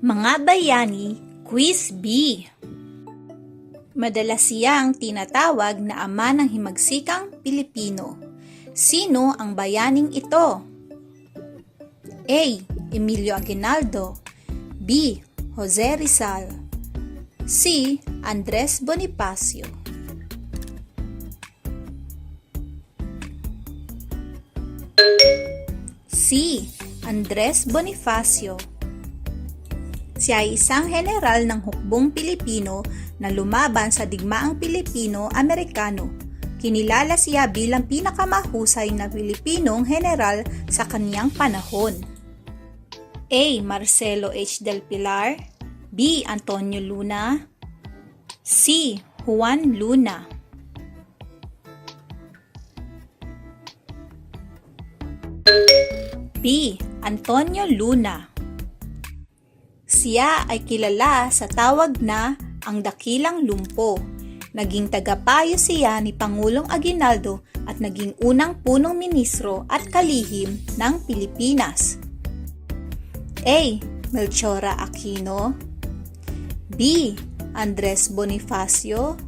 Mga Bayani Quiz B Madalas siyang tinatawag na ama ng himagsikang Pilipino. Sino ang bayaning ito? A. Emilio Aguinaldo B. Jose Rizal C. Andres Bonifacio C. Andres Bonifacio Siya ay isang general ng hukbong Pilipino na lumaban sa digmaang Pilipino-Amerikano. Kinilala siya bilang pinakamahusay na Pilipinong general sa kaniyang panahon. A. Marcelo H. Del Pilar B. Antonio Luna C. Juan Luna B. Antonio Luna Siya ay kilala sa tawag na ang Dakilang Lumpo. Naging tagapayo siya ni Pangulong Aguinaldo at naging unang punong ministro at kalihim ng Pilipinas. A. Melchora Aquino B. Andres Bonifacio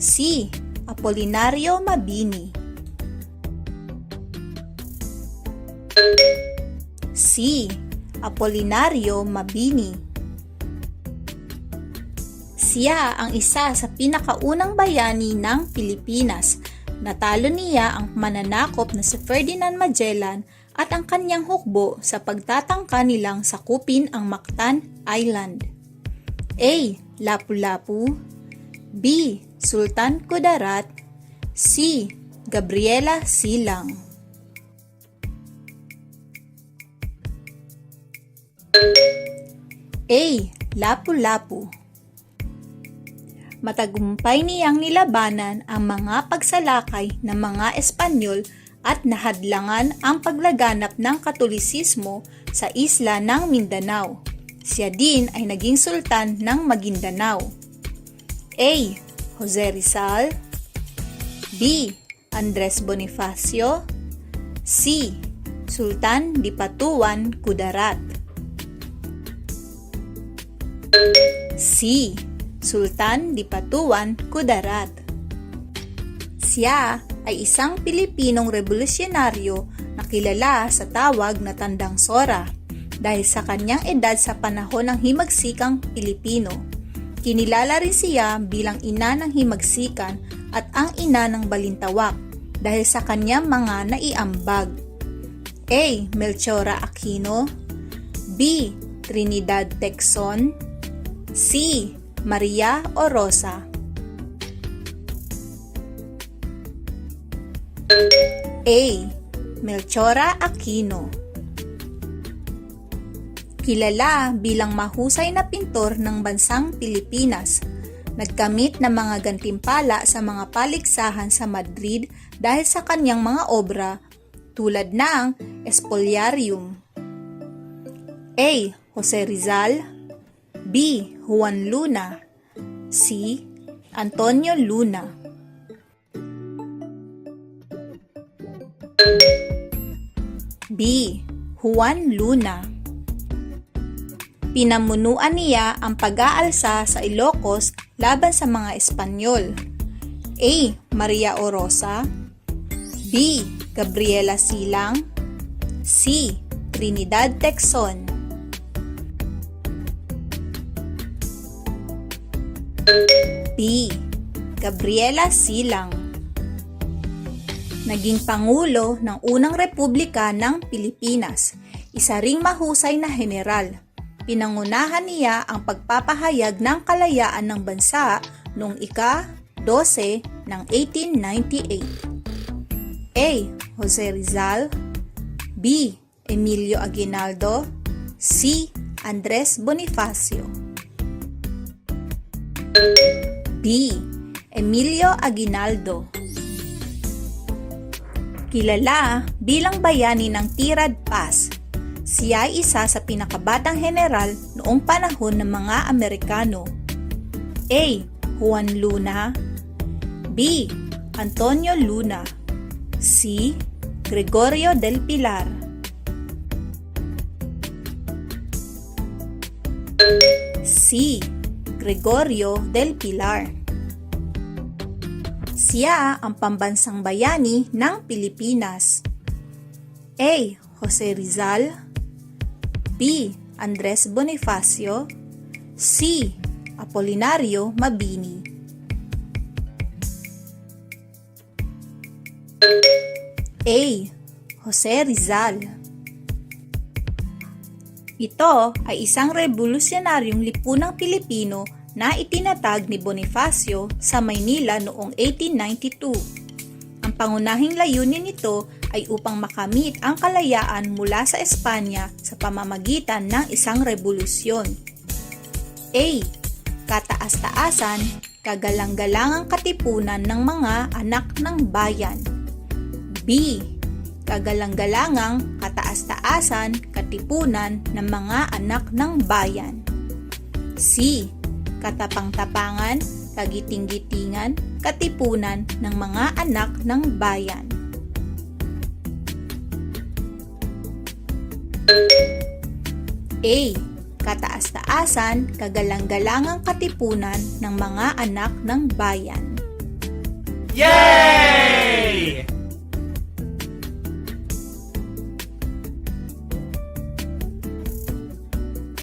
C. Apolinario Mabini C. Apolinario Mabini Siya ang isa sa pinakaunang bayani ng Pilipinas. Natalo niya ang mananakop na si Ferdinand Magellan at ang kanyang hukbo sa pagtatangka nilang sakupin ang Mactan Island. A. Lapu-Lapu B. Sultan Kudarat C. Gabriela Silang A. Lapu-Lapu Matagumpay niyang nilabanan ang mga pagsalakay ng mga Espanyol at nahadlangan ang paglaganap ng Katolisismo sa isla ng Mindanao. Siya din ay naging sultan ng Maguindanao. A. Jose Rizal B. Andres Bonifacio C. Sultan Dipatuan Kudarat C. Sultan Dipatuan Kudarat Siya ay isang Pilipinong revolusyonaryo na kilala sa tawag na Tandang Sora dahil sa kanyang edad sa panahon ng himagsikang Pilipino. Kinilala rin siya bilang ina ng himagsikan at ang ina ng balintawak dahil sa kanyang mga naiambag. A. Melchora Aquino B. Trinidad Texon C. Maria Orosa A. Melchora Aquino Kilala bilang mahusay na pintor ng bansang Pilipinas. Nagkamit ng mga gantimpala sa mga paligsahan sa Madrid dahil sa kanyang mga obra tulad ng Espoliarium. A. Jose Rizal B. Juan Luna C. Antonio Luna B. Juan Luna Pinamunuan niya ang pag-aalsa sa Ilocos laban sa mga Espanyol. A. Maria Orosa B. Gabriela Silang C. Trinidad Texon B. Gabriela Silang Naging Pangulo ng unang Republika ng Pilipinas. Isa ring mahusay na general. Pinangunahan niya ang pagpapahayag ng kalayaan ng bansa noong ika-12 ng 1898. A. Jose Rizal B. Emilio Aguinaldo C. Andres Bonifacio B. Emilio Aguinaldo Kilala bilang bayani ng Tirad Pass, siya ay isa sa pinakabatang general noong panahon ng mga Amerikano. A. Juan Luna B. Antonio Luna C. Gregorio del Pilar C. Gregorio del Pilar Siya ang pambansang bayani ng Pilipinas. A. Jose Rizal B. Andres Bonifacio C. Apolinario Mabini A. Jose Rizal Ito ay isang revolusyonaryong lipunang Pilipino na itinatag ni Bonifacio sa Maynila noong 1892. Ang pangunahing layunin nito ay upang makamit ang kalayaan mula sa Espanya sa pamamagitan ng isang revolusyon. A. Kataas-taasan, kagalang-galangang katipunan ng mga anak ng bayan. B. Kagalang-galangang kataas-taasan, katipunan ng mga anak ng bayan. C. Katapang-tapangan, kagiting-gitingan, katipunan ng mga anak ng bayan. A. Kataas-taasan, kagalang-galangang katipunan ng mga anak ng bayan. Yay!